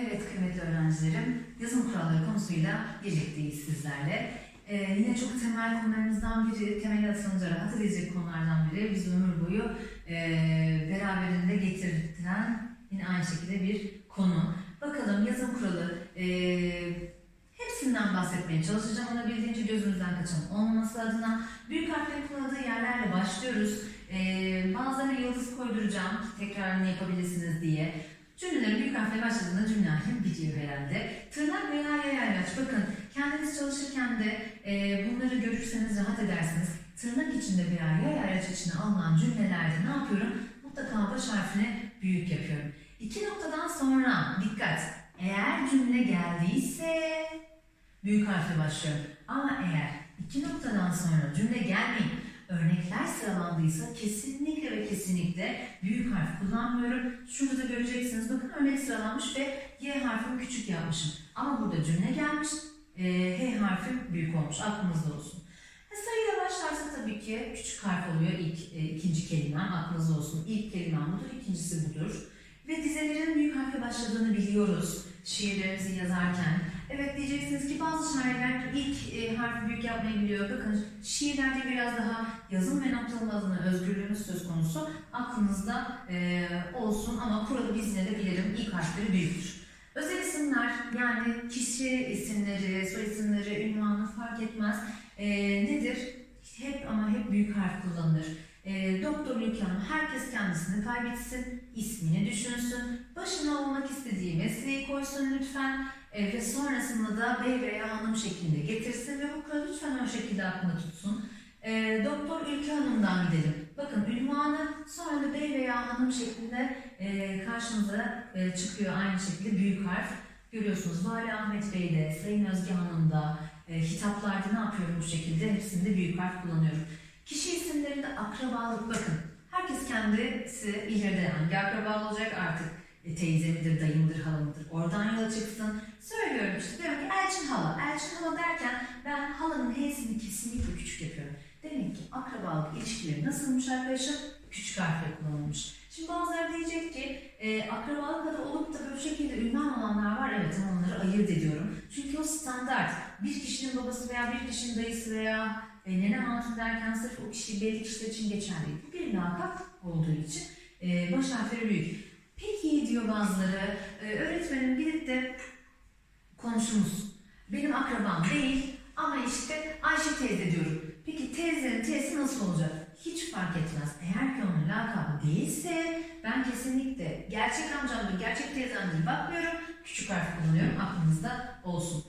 Evet kıymetli öğrencilerim, yazım kuralları konusuyla birlikteyiz sizlerle. Ee, yine çok temel konularımızdan biri, temel atılınca rahat edecek konulardan biri. Biz ömür boyu e, beraberinde getirtiren yine aynı şekilde bir konu. Bakalım yazım kuralı, e, hepsinden bahsetmeye çalışacağım. Olabildiğince gözümüzden kaçan olmaması adına büyük harflerin kullanıldığı yerlerle başlıyoruz. E, bazılarına yıldız koyduracağım, tekrarını yapabilirsiniz diye. Cümlelerin büyük harfle başladığında cümle halim bitiyor herhalde. Tırnak veya yaylaç. Bakın kendiniz çalışırken de e, bunları görürseniz rahat edersiniz. Tırnak içinde veya yaylaç içine alınan cümlelerde ne yapıyorum? Mutlaka baş harfini büyük yapıyorum. İki noktadan sonra dikkat. Eğer cümle geldiyse büyük harfle başlıyorum. Ama eğer iki noktadan sonra cümle gelmeyip örnekler sıralandıysa kesinlikle ve kesinlikle büyük harf kullanmıyorum. Şurada göreceksiniz bakın örnek sıralanmış ve Y harfini küçük yapmışım. Ama burada cümle gelmiş, e, H harfim büyük olmuş. Aklınızda olsun. E, sayıyla başlarsa tabii ki küçük harf oluyor ilk e, ikinci kelimem. Aklınızda olsun. İlk kelimem budur, ikincisi budur. Ve dizelerin büyük harfle başladığını biliyoruz şiirlerimizi yazarken. Evet diyeceksiniz ki bazı şairler ilk e, harfi büyük yapmayı biliyor. Bakın şiirlerde biraz daha yazım ve noktalama özgürlüğümüz söz konusu. Aklınızda e, olsun ama kuralı biz yine de bilelim ilk harfleri büyüktür. Özel isimler yani kişi isimleri, soy isimleri, ünvanı fark etmez. E, nedir? Hep ama hep büyük harf kullanılır. Hanım herkes kendisini kaybetsin, ismini düşünsün, başına olmak istediği mesleği koysun lütfen e, ve sonrasında da bey veya hanım şeklinde getirsin ve bu kuralı lütfen o şekilde aklında tutsun. E, Doktor Ülke Hanım'dan gidelim. Bakın ünvanı sonra da bey veya hanım şeklinde e, karşımıza e, çıkıyor aynı şekilde büyük harf. Görüyorsunuz Vali Ahmet Bey'de, Sayın Özge Hanım'da, e, hitaplarda ne yapıyorum bu şekilde? Hepsinde büyük harf kullanıyorum. Kişi isimlerinde akrabalık bakın. Herkes kendisi ileride hangi akraba olacak artık e, teyze midir, dayı mıdır, hala mıdır? Oradan yola çıksın. Söylüyorum işte diyorum ki Elçin hala. Elçin hala derken ben halanın H'sini kesinlikle küçük yapıyorum. Demek ki akrabalık ilişkileri nasılmış arkadaşlar? Küçük harfle kullanılmış. Şimdi bazıları diyecek ki e, akrabalık adı olup da böyle şekilde ünvan olanlar var. Evet ama onları ayırt ediyorum. Çünkü o standart. Bir kişinin babası veya bir kişinin dayısı veya e, nene hatun derken sırf o kişi belli kişiler için geçerli lakap olduğu için e, baş harfleri büyük. Peki diyor bazıları, e, öğretmenim gidip de komşumuz, benim akrabam değil ama işte Ayşe teyze diyorum. Peki teyzenin teyzesi nasıl olacak? Hiç fark etmez. Eğer ki onun lakabı değilse ben kesinlikle gerçek amcamdır, gerçek teyzemdir bakmıyorum. Küçük harf kullanıyorum. Aklınızda olsun.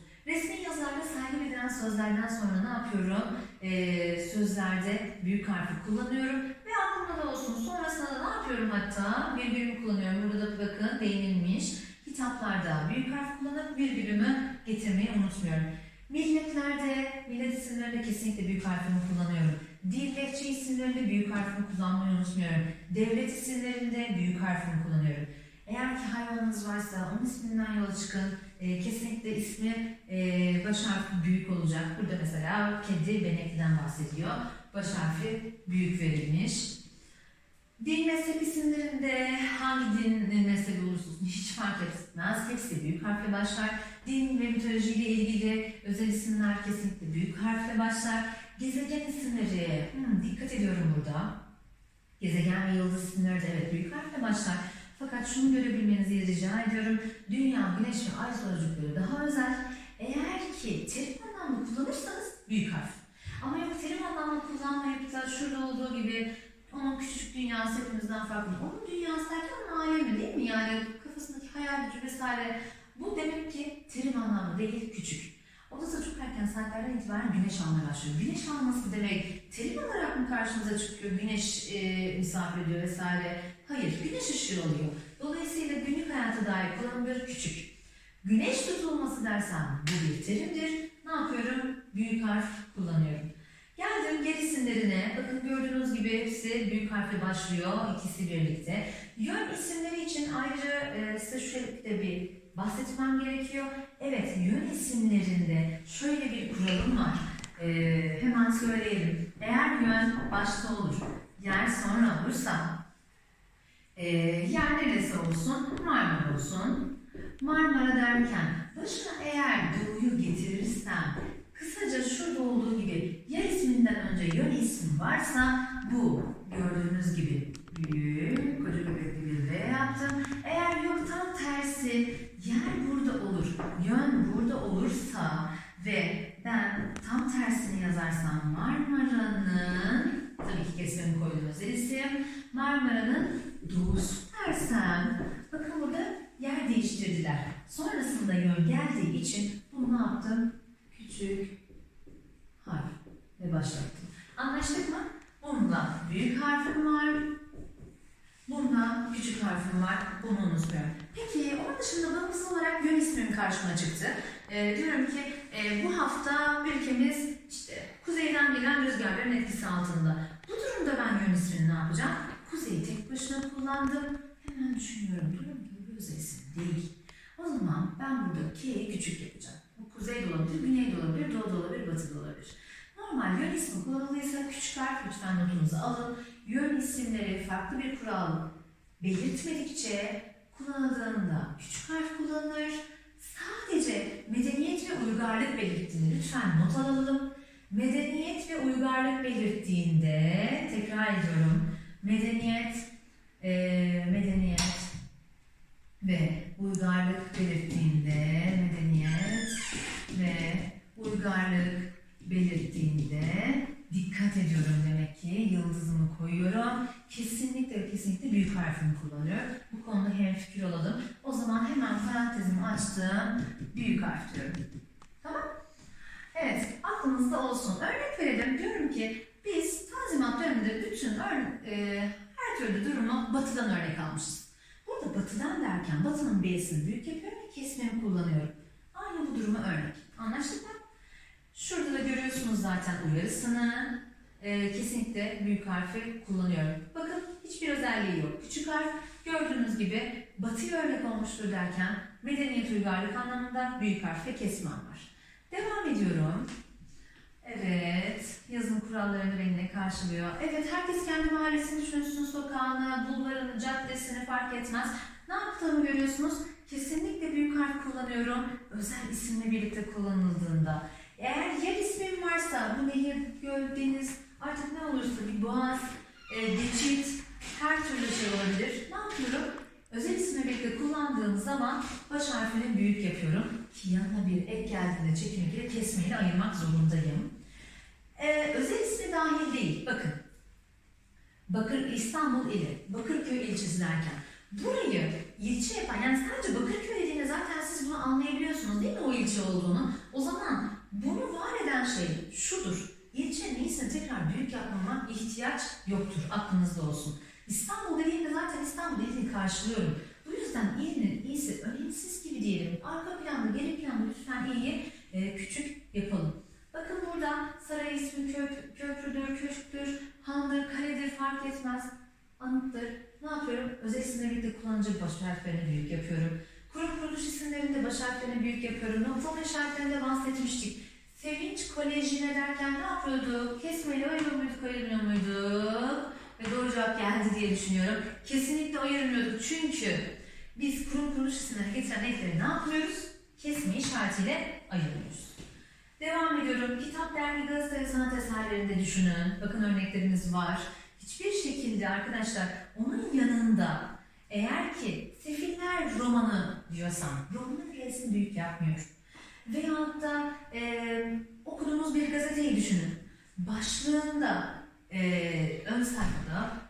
Edilen sözlerden sonra ne yapıyorum? Ee, sözlerde büyük harfi kullanıyorum ve aklımda da olsun. Sonrasında da ne yapıyorum hatta? Virgülümü kullanıyorum. Burada da bakın değinilmiş. Kitaplarda büyük harf kullanıp virgülümü getirmeyi unutmuyorum. Milletlerde, millet isimlerinde kesinlikle büyük harfimi kullanıyorum. Dil lehçe isimlerinde büyük harfimi kullanmayı unutmuyorum. Devlet isimlerinde büyük harfimi kullanıyorum. Eğer ki hayvanınız varsa onun isminden yola çıkın. E, kesinlikle ismi e, baş harfi büyük olacak. Burada mesela kedi Benekli'den bahsediyor. Baş harfi büyük verilmiş. Din mezhep isimlerinde hangi din mezhebi olursa hiç fark etmez. Hepsi büyük harfle başlar. Din ve mitolojiyle ilgili özel isimler kesinlikle büyük harfle başlar. Gezegen isimleri, hmm, dikkat ediyorum burada. Gezegen ve yıldız isimleri de evet büyük harfle başlar. Fakat şunu görebilmenizi rica ediyorum. Dünya, güneş ve ay sözcükleri daha özel. Eğer ki terim anlamlı kullanırsanız büyük harf. Ama yok terim anlamlı kullanmayıp da şurada olduğu gibi onun küçük dünyası hepimizden farklı. Onun dünyası derken onun alemi değil mi? Yani kafasındaki hayal gücü vesaire. Bu demek ki terim anlamlı değil, küçük. O da çok erken saatlerden itibaren güneş almaya başlıyor. Güneş alması demek terim olarak mı karşımıza çıkıyor? Güneş e, misafir ediyor vesaire. Hayır, güneş ışığı oluyor. Dolayısıyla günlük hayata dair kullanımları küçük. Güneş tutulması dersem bu bir terimdir. Ne yapıyorum? Büyük harf kullanıyorum. Geldim geri. Bakın gördüğünüz gibi hepsi büyük harfle başlıyor. ikisi birlikte. Yön isimleri için ayrıca e, size şöyle bir bahsetmem gerekiyor. Evet, yön isimlerinde şöyle bir kuralım var. E, hemen söyleyelim. Eğer yön başta olur, yer sonra olursa, yer neresi olsun? Marmara olsun. Marmara derken başına eğer doğuyu getirirsem kısaca şurada olduğu gibi yer isminden önce yön ismi varsa bu gördüğünüz gibi büyük koca göbekli bir V yaptım. Eğer yok tam tersi yer burada olur, yön burada olursa ve ben tam tersini yazarsam Marmara'nın tabii ki kesmemi koydum özel isim Marmara'nın doğusu dersem bakın burada yer değiştirdiler. Sonrasında yön geldiği için bunu ne yaptım? Küçük harf ve başlattım. Anlaştık mı? Bunda büyük harfim var. Bunda küçük harfim var. Bunu unutmuyorum. Peki onun dışında bağımsız olarak yön ismim karşıma çıktı. Ee, diyorum ki e, bu hafta ülkemiz işte kuzeyden gelen rüzgarların etkisi altında. Bu durumda ben yön ismini ne yapacağım? Kuzeyi tek başına kullandım. Hemen düşünüyorum. Diyorum ki özel isim değil. O zaman ben burada K'yi küçük yapacağım. Bu kuzey de olabilir, güney de olabilir, doğu da olabilir, batı da olabilir. Normal yön ismi kullanıldıysa küçük harf lütfen notunuzu alın. Yön isimleri farklı bir kural belirtmedikçe kullanıldığında küçük harf kullanılır. Sadece medeniyet ve uygarlık belirttiğinde lütfen not alalım. Medeniyet ve uygarlık belirttiğinde tekrar ediyorum. Medeniyet, eee, medeniyet ve uygarlık belirttiğinde medeniyet ve uygarlık belirttiğinde dikkat ediyorum demek ki yıldızımı koyuyorum. Kesinlikle kesinlikle büyük harfimi kullanıyorum. Hemfikir olalım. O zaman hemen parantezimi açtım. Büyük harf diyorum. Tamam? Evet, aklınızda olsun. Örnek verelim. Diyorum ki biz Tanzimat döneminde bütün e, her türlü durumu batıdan örnek almışız. Burada batıdan derken batının B'sini büyük yapıyorum ve kesmemi kullanıyorum. Aynı bu duruma örnek. Anlaştık mı? Şurada da görüyorsunuz zaten uyarısını. Ee, kesinlikle büyük harfi kullanıyorum. Bakın hiçbir özelliği yok. Küçük harf gördüğünüz gibi batıya örnek olmuştur derken medeniyet uygarlık anlamında büyük harf ve kesmem var. Devam ediyorum. Evet, yazım kurallarını benimle karşılıyor. Evet, herkes kendi mahallesini düşünsün, sokağını, bulvarını, caddesini fark etmez. Ne yaptığımı görüyorsunuz. Kesinlikle büyük harf kullanıyorum. Özel isimle birlikte kullanıldığında. Eğer yer ismim varsa, bu nehir, göl, deniz, artık ne olursa bir boğaz, e, geçit, her türlü şey olabilir. Ne yapıyorum? Özel isimle birlikte kullandığım zaman baş harfini büyük yapıyorum. Ki yanına bir ek geldiğinde çekimle kesmeyle ayırmak zorundayım. Ee, özel ismi dahil değil. Bakın. Bakır İstanbul ili, Bakırköy ilçesi derken burayı ilçe yapan yani sadece Bakırköy dediğinde zaten siz bunu anlayabiliyorsunuz değil mi o ilçe olduğunu? O zaman bunu var eden şey şudur. İlçe neyse tekrar büyük yapmama ihtiyaç yoktur. Aklınızda olsun. İstanbul dediğimde zaten İstanbul ilini karşılıyorum. Bu yüzden ilinin iyisi önemsiz gibi diyelim. Arka planda, geri planda lütfen iyi e, küçük yapalım. Bakın burada saray ismi köp, köprüdür, köşktür, handır, kaledir fark etmez. Anıttır. Ne yapıyorum? Özel isimle birlikte kullanacak baş harflerini büyük yapıyorum. Kurum kuruluş isimlerinde baş harflerini büyük yapıyorum. Noktalama işaretlerinde bahsetmiştik. Sevinç Koleji'ne derken ne yapıyorduk? Kesmeyle ayırıyor muyduk, ayırmıyor muyduk? Cevap geldi diye düşünüyorum. Kesinlikle ayırmıyorduk çünkü biz kurum kuruluş isimlerine getiren ekleri ne yapmıyoruz? Kesme işaretiyle ayırıyoruz. Devam ediyorum. Kitap, dergi, gazete ve sanat eserlerinde düşünün. Bakın örneklerimiz var. Hiçbir şekilde arkadaşlar onun yanında eğer ki Sefiller romanı diyorsam romanın R'sini büyük yapmıyor. Veyahut da e, okuduğumuz bir gazeteyi düşünün. Başlığında e, ön sayfada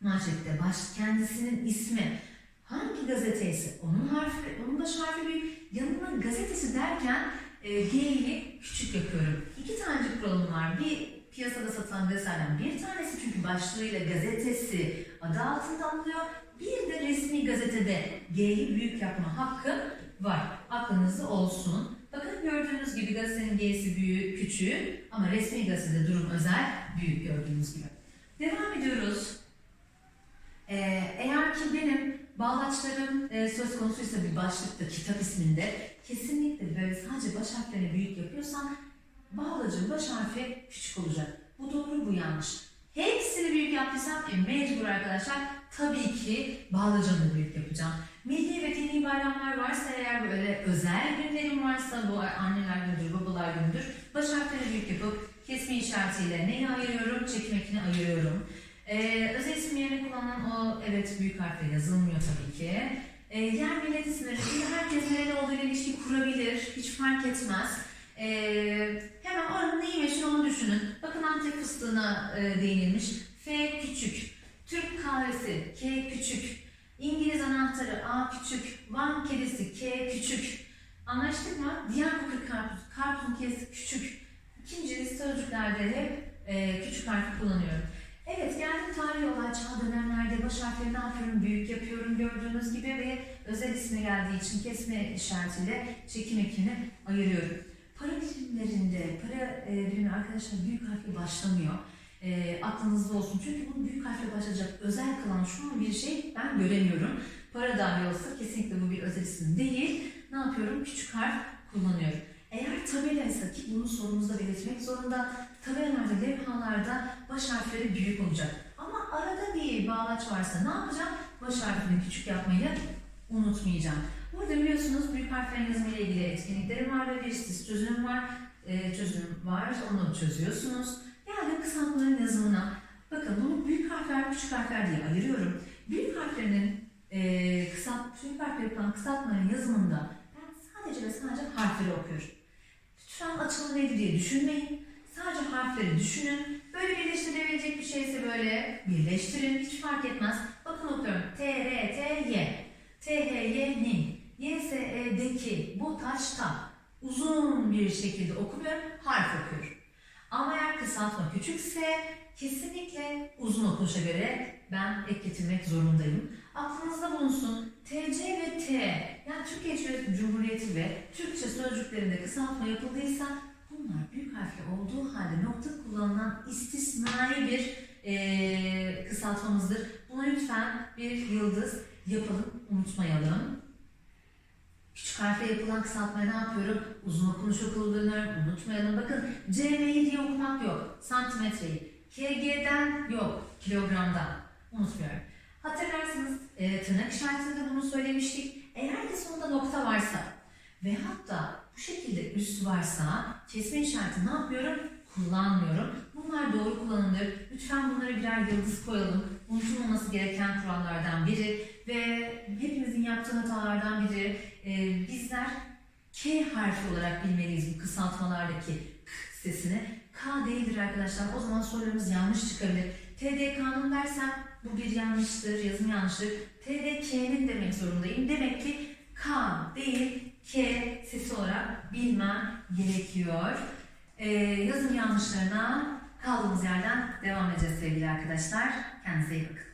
manşette baş kendisinin ismi hangi gazeteyse onun harfi, onun baş harfi büyük. Yanına gazetesi derken e, G'yi küçük yapıyorum. İki tanecik kuralım var. Bir piyasada satılan gazetelerden bir tanesi çünkü başlığıyla gazetesi adı altında alınıyor. Bir de resmi gazetede G'yi büyük yapma hakkı var. Aklınızda olsun. Bakın gördüğünüz gibi gazetenin G'si büyük, küçük ama resmi gazetede durum özel, büyük gördüğünüz gibi. Devam ediyoruz. Ee, eğer ki benim bağlaçlarım e, söz konusuysa bir başlıkta, kitap isminde kesinlikle böyle sadece baş harflerini büyük yapıyorsam bağlacın baş harfi küçük olacak. Bu doğru, bu yanlış. Hepsini büyük yaptıysam e, mecbur arkadaşlar tabii ki bağlacını da büyük yapacağım. Milli ve dini bayramlar varsa eğer böyle özel günlerim varsa bu anneler gündür, babalar gündür. Baş harfleri büyük yapıp kesme işaretiyle neyi ayırıyorum? Çekim ekini ayırıyorum. Ee, özel isim yerine kullanılan o evet büyük harfle yazılmıyor tabii ki. Ee, yer millet isimleri, şimdi herkes nereli olduğuyla ilişki kurabilir, hiç fark etmez. Ee, hemen oranın neyi meşhur onu düşünün. Bakın Antep fıstığına e, değinilmiş. F küçük, Türk kahvesi K küçük, İngiliz anahtarı A küçük, Van kedisi K küçük. Anlaştık mı? Diyarbakır karpuz, karpuzun k'si küçük. İkinci sözcüklerde hep e, küçük harfi kullanıyorum. Evet geldim tarihi olay çağ dönemlerde baş harfleri ne? Büyük yapıyorum gördüğünüz gibi ve özel isme geldiği için kesme işaretiyle çekim ekini ayırıyorum. Para birimlerinde, para e, birimi arkadaşlar büyük harfle başlamıyor. E, aklınızda olsun. Çünkü bunu büyük harfle başlayacak özel kılan şu an bir şey ben göremiyorum. Para dahi olsa kesinlikle bu bir özel isim değil. Ne yapıyorum? Küçük harf kullanıyorum. Eğer tabelaysa ki bunu sorumuzda belirtmek zorunda tabelalarda, levhalarda baş harfleri büyük olacak. Ama arada bir bağlaç varsa ne yapacağım? Baş harfini küçük yapmayı unutmayacağım. Burada biliyorsunuz büyük harflerin yazımı ile ilgili etkinliklerim var ve bir siz çözüm var. Ee, çözüm var, onu çözüyorsunuz. Yani kısaltmaların yazımına. Bakın bunu büyük harfler, küçük harfler diye ayırıyorum. Büyük harflerinin e, kısalt, büyük harfler yapılan kısaltmaların yazımında ben sadece ve sadece harfleri okuyorum. Lütfen açılım neydi diye düşünmeyin. Sadece harfleri düşünün. Böyle birleştirilebilecek bir şeyse böyle birleştirin. Hiç fark etmez. Bakın okuyorum. T, R, T, Y. T, H, Y, Nin. Y, S, E, D, Ki. Bu taşta. Uzun bir şekilde okumuyorum. Harf okuyorum. Ama eğer kısaltma küçükse kesinlikle uzun okunuşa göre ben ek getirmek zorundayım. Aklınızda bulunsun. TC ve T yani Türkiye Cumhuriyeti ve Türkçe sözcüklerinde kısaltma yapıldıysa bunlar harfle olduğu halde nokta kullanılan istisnai bir eee, kısaltmamızdır. Buna lütfen bir yıldız yapalım, unutmayalım. Küçük harfle yapılan kısaltmaya ne yapıyorum? Uzun okunuş okuldığını unutmayalım. Bakın CM'yi diye okumak yok. Santimetreyi. KG'den yok. Kilogramdan. Unutmuyorum. Hatırlarsınız e, tırnak işaretinde bunu söylemiştik. Eğer de sonunda nokta varsa veyahut da bu şekilde üst varsa kesme işareti ne yapıyorum? Kullanmıyorum. Bunlar doğru kullanılır. Lütfen bunlara birer yıldız koyalım. Unutulmaması gereken kurallardan biri ve hepimizin yaptığı hatalardan biri e, bizler K harfi olarak bilmeliyiz bu kısaltmalardaki k sesini. K değildir arkadaşlar. O zaman sorularımız yanlış çıkabilir. TDK'nın dersem bu bir yanlıştır, yazım yanlıştır. TDK'nin demek zorundayım. Demek ki K değil K sesi olarak bilmem gerekiyor. Ee, yazım yanlışlarına kaldığımız yerden devam edeceğiz sevgili arkadaşlar. Kendinize iyi bakın.